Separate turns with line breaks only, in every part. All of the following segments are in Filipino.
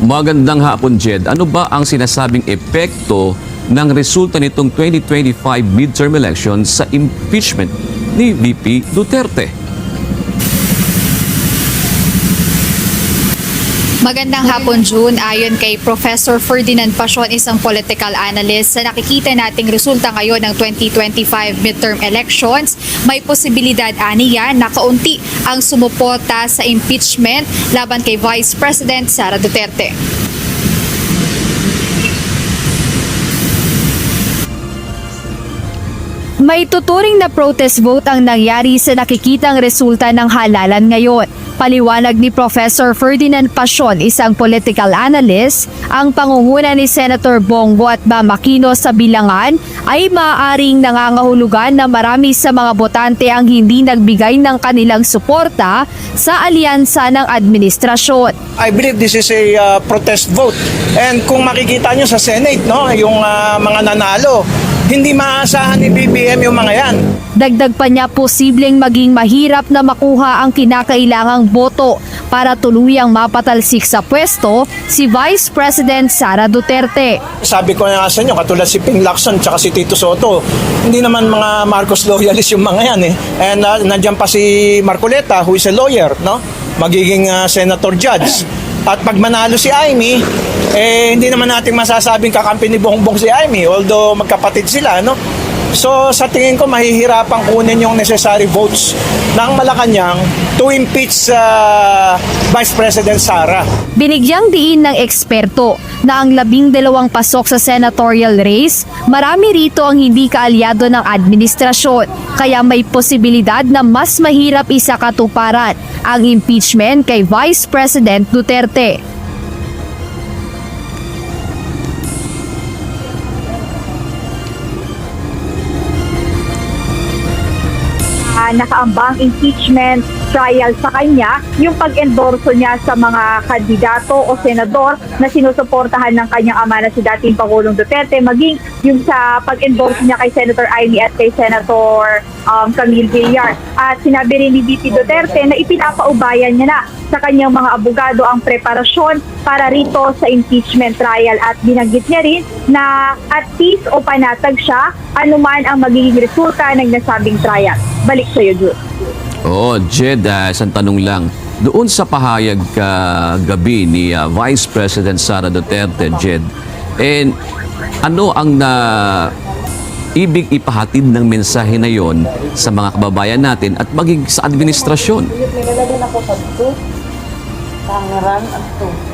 Magandang hapon, Jed. Ano ba ang sinasabing epekto ng resulta nitong 2025 midterm elections sa impeachment ni VP Duterte?
Magandang hapon, June. Ayon kay Professor Ferdinand Pasion, isang political analyst, sa nakikita nating resulta ngayon ng 2025 midterm elections, may posibilidad aniya na kaunti ang sumuporta sa impeachment laban kay Vice President Sara Duterte. May tuturing na protest vote ang nangyari sa nakikitang resulta ng halalan ngayon. Paliwanag ni Professor Ferdinand Pasion, isang political analyst, ang pangunguna ni Senator Bongo at Bamakino sa bilangan ay maaaring nangangahulugan na marami sa mga botante ang hindi nagbigay ng kanilang suporta sa alyansa ng administrasyon.
I believe this is a uh, protest vote. And kung makikita nyo sa Senate, no, yung uh, mga nanalo, hindi maaasahan ni BBM yung mga yan.
Dagdag pa niya posibleng maging mahirap na makuha ang kinakailangang boto para tuluyang mapatalsik sa pwesto si Vice President Sara Duterte.
Sabi ko nga sa inyo, katulad si Ping Lacson tsaka si Tito Soto, hindi naman mga Marcos loyalist yung mga yan eh. And uh, nandiyan pa si Marcoleta, who is a lawyer, no? Magiging uh, senator judge. At pag manalo si Amy, eh hindi naman natin masasabing kakampi ni Bongbong si Amy, although magkapatid sila, no? So sa tingin ko mahihirapan kunin yung necessary votes ng Malacanang to impeach uh, Vice President Sara.
Binigyang diin ng eksperto na ang labing dalawang pasok sa senatorial race, marami rito ang hindi kaalyado ng administrasyon, kaya may posibilidad na mas mahirap isakatuparan ang impeachment kay Vice President Duterte.
Nakaambang impeachment trial sa kanya, yung pag-endorso niya sa mga kandidato o senador na sinusuportahan ng kanyang ama na si dating Pangulong Duterte, maging yung sa pag-endorso niya kay Senator Amy at kay Senator um, Camille Villar. At sinabi rin ni VP Duterte na ipinapaubayan niya na sa kanyang mga abogado ang preparasyon para rito sa impeachment trial at binanggit niya rin na at peace o panatag siya anuman ang magiging resulta ng nasabing trial. Balik sa iyo, Jude.
Oo, Jed, ah, isang tanong lang. Doon sa pahayag ka gabi ni ah, Vice President Sara Duterte, Jed, and ano ang na ibig ipahatid ng mensahe na yon sa mga kababayan natin at maging sa administrasyon?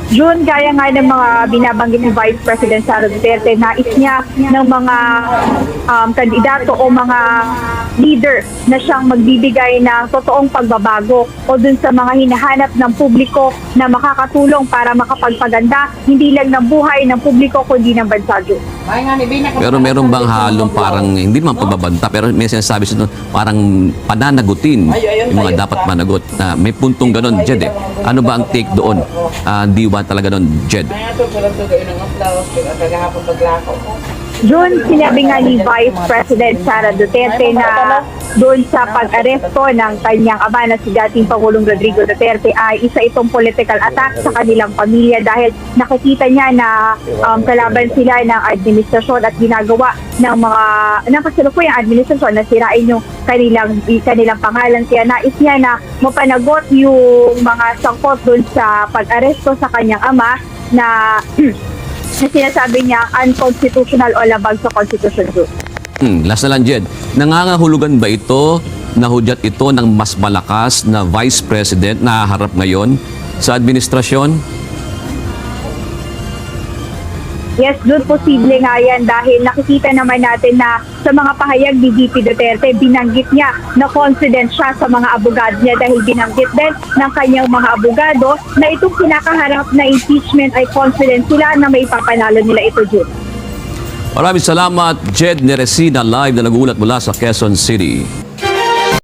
June, gaya nga ng mga binabanggit ni Vice President Sara Duterte, nais niya ng mga um, kandidato o mga leader na siyang magbibigay ng totoong pagbabago o dun sa mga hinahanap ng publiko na makakatulong para makapagpaganda hindi lang ng buhay ng publiko kundi ng bansa. June.
Pero meron bang halong parang, hindi naman pagbabanta, pero may sinasabi siya doon, parang pananagutin yung mga dapat managot. Na may puntong ganon, Jed eh. Ano ba ang take doon? Ah, di ba talaga doon, Jed?
June, sinabi nga ni Vice President Sara Duterte na doon sa pag-aresto ng kanyang ama na si dating Pangulong Rodrigo Duterte ay isa itong political attack sa kanilang pamilya dahil nakikita niya na um, kalaban sila ng administrasyon at ginagawa ng mga ng kasalukuyang administrasyon na sirain yung kanilang kanilang pangalan. Kaya nais niya na mapanagot yung mga sangkot doon sa pag-aresto sa kanyang ama na na sinasabi niya unconstitutional o labag sa Constitution Group.
Hmm, last na lang, Jed. Nangangahulugan ba ito, nahudyat ito ng mas malakas na Vice President na harap ngayon sa administrasyon?
Yes, doon posible nga yan dahil nakikita naman natin na sa mga pahayag ni VP Duterte, binanggit niya na confident siya sa mga abogado niya dahil binanggit din ng kanyang mga abogado na itong kinakaharap na impeachment ay confident sila na may papanalo nila ito, June.
Maraming salamat, Jed Neresina, live na nagulat mula sa Quezon City.